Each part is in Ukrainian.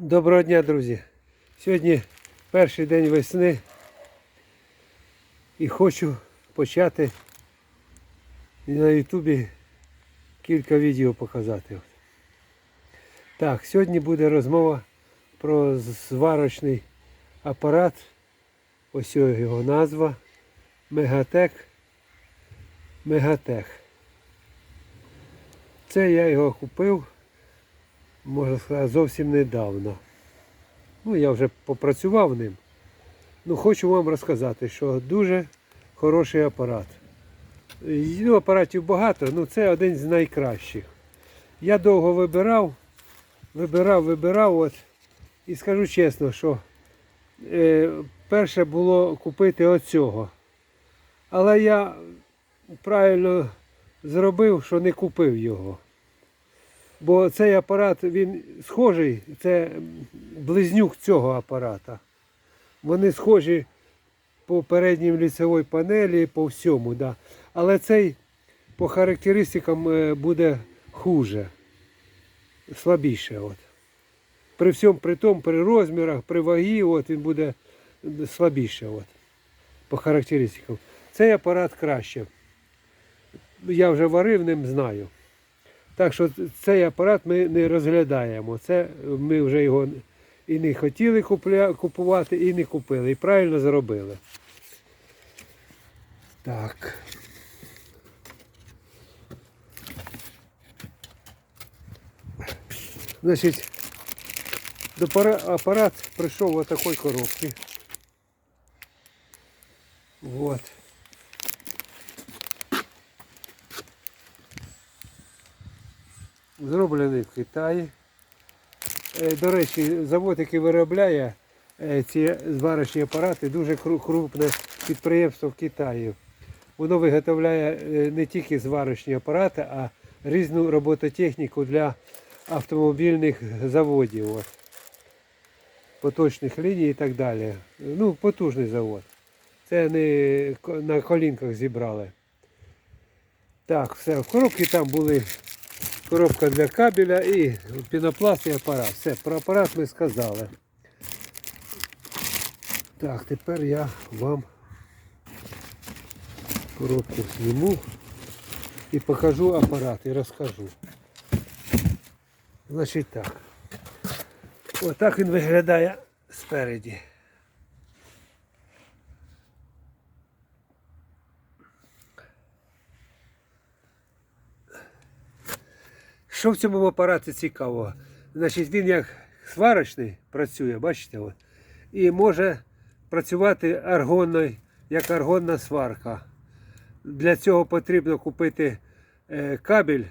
Доброго дня, друзі! Сьогодні перший день весни і хочу почати на Ютубі кілька відео показати. Так, сьогодні буде розмова про зварочний апарат. Ось його назва. Мегатек. Мегатех. Це я його купив можна сказати, зовсім недавно. Ну, я вже попрацював ним. Ну, хочу вам розказати, що дуже хороший апарат. Ну, апаратів багато, ну це один з найкращих. Я довго вибирав, вибирав, вибирав, от, і скажу чесно, що е, перше було купити оцього. Але я правильно зробив, що не купив його. Бо цей апарат він схожий, це близнюк цього апарата. Вони схожі по передній ліцевій панелі, по всьому. Да. Але цей по характеристикам е, буде хуже, слабіше. От. При всьому при тому, при розмірах, при вагі, от, він буде слабіше от, по характеристикам. Цей апарат краще. Я вже варив ним, знаю. Так що цей апарат ми не розглядаємо. Це ми вже його і не хотіли купувати, і не купили. І правильно зробили. Так. Значить, до пара- апарат прийшов в такій коробці. Вот. Зроблений в Китаї. Е, До речі, завод, який виробляє е, ці зварочні апарати, дуже крупне підприємство в Китаї. Воно виготовляє е, не тільки зварочні апарати, а різну робототехніку для автомобільних заводів. От. Поточних ліній і так далі. Ну, потужний завод. Це не на колінках зібрали. Так, все. В коробці там були коробка для кабеля і пінопласт і апарат. Все, про апарат ми сказали. Так, тепер я вам коробку зніму і покажу апарат і розкажу. Значить так. Отак він виглядає спереді. Що в цьому апараті цікавого? Значить, він як сварочний працює, бачите, от, і може працювати аргонною, як аргонна сварка. Для цього потрібно купити е, кабель,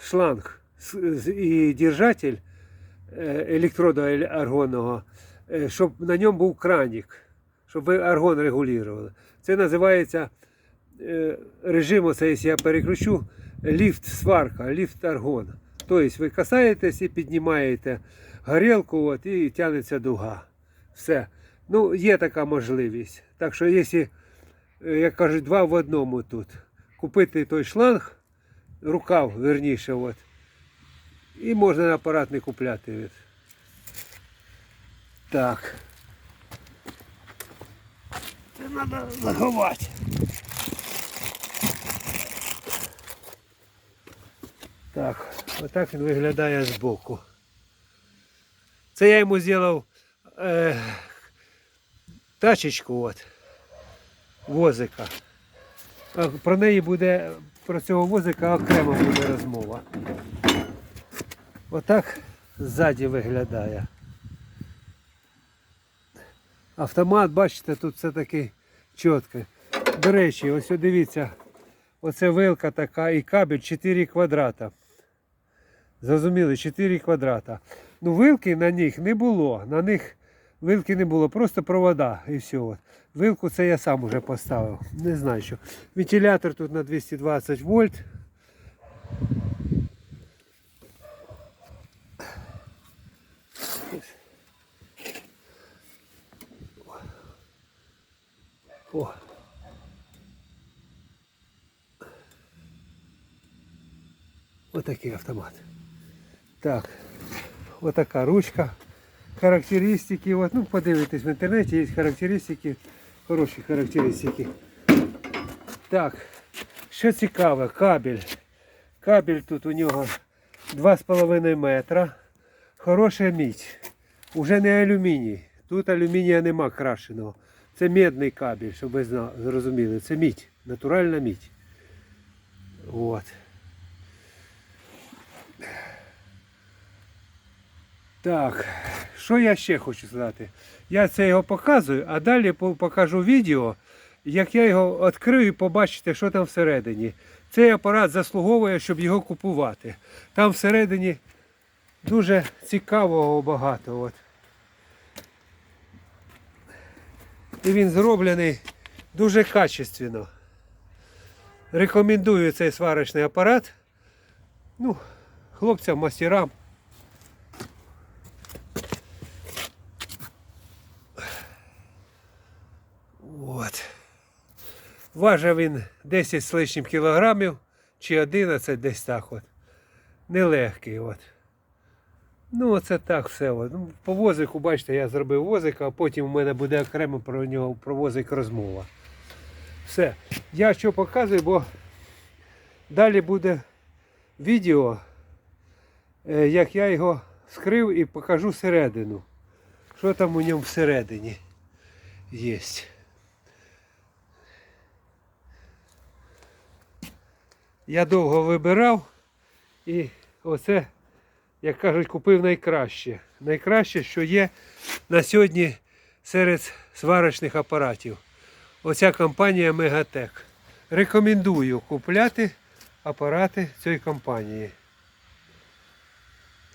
шланг і держатель е, електроду аргонного, е, щоб на ньому був кранік, щоб ви аргон регулювали. Це називається режим, оце, якщо я переключу, ліфт сварка, ліфт аргон. Тобто ви касаєтесь і піднімаєте горілку от, і тягнеться дуга. Все. Ну, є така можливість. Так що, якщо, е, як кажуть, два в одному тут, купити той шланг, рукав, верніше, от, і можна апарат не купляти. От. Так. Це треба заховати. Так, отак він виглядає збоку. Це я йому зробив е, тачечку от, возика. Про неї буде, про цього возика окремо буде розмова. Отак ззаді виглядає. Автомат, бачите, тут все таки чітко. До речі, ось дивіться, оце вилка така і кабель 4 квадрата. Зрозуміли, 4 квадрата. Ну, вилки на них не було. На них вилки не було, просто провода і все. Вилку це я сам уже поставив. Не знаю що. Вентилятор тут на 220 вольт. О. Отакий автомат. Так, отака ручка. характеристики. От, ну, подивитесь в інтернеті, є характеристики, хороші характеристики. Так, що цікаве, кабель. Кабель тут у нього 2,5 метра. Хороша мідь. Уже не алюміній. Тут алюмінія нема крашеного. Це медний кабель, щоб ви зрозуміли. Це мідь, натуральна мідь. От. Так, що я ще хочу сказати? Я це його показую, а далі покажу відео, як я його відкрию і побачите, що там всередині. Цей апарат заслуговує, щоб його купувати. Там всередині дуже цікавого багато. От. І він зроблений дуже качественно. Рекомендую цей сварочний апарат. Ну, хлопцям, мастерам. От. Важив він 10 з лишнім кілограмів чи 11 десь так от. Нелегкий от. Ну, оце так все. От. Ну, по возику, бачите, я зробив возик, а потім у мене буде окремо про нього про возик розмова. Все. Я що показую, бо далі буде відео, е, як я його скрив і покажу всередину. Що там у ньому всередині є. Я довго вибирав і оце, як кажуть, купив найкраще. Найкраще, що є на сьогодні серед сварочних апаратів. Оця компанія Мегатек. Рекомендую купляти апарати цієї компанії.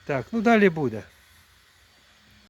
Так, ну далі буде.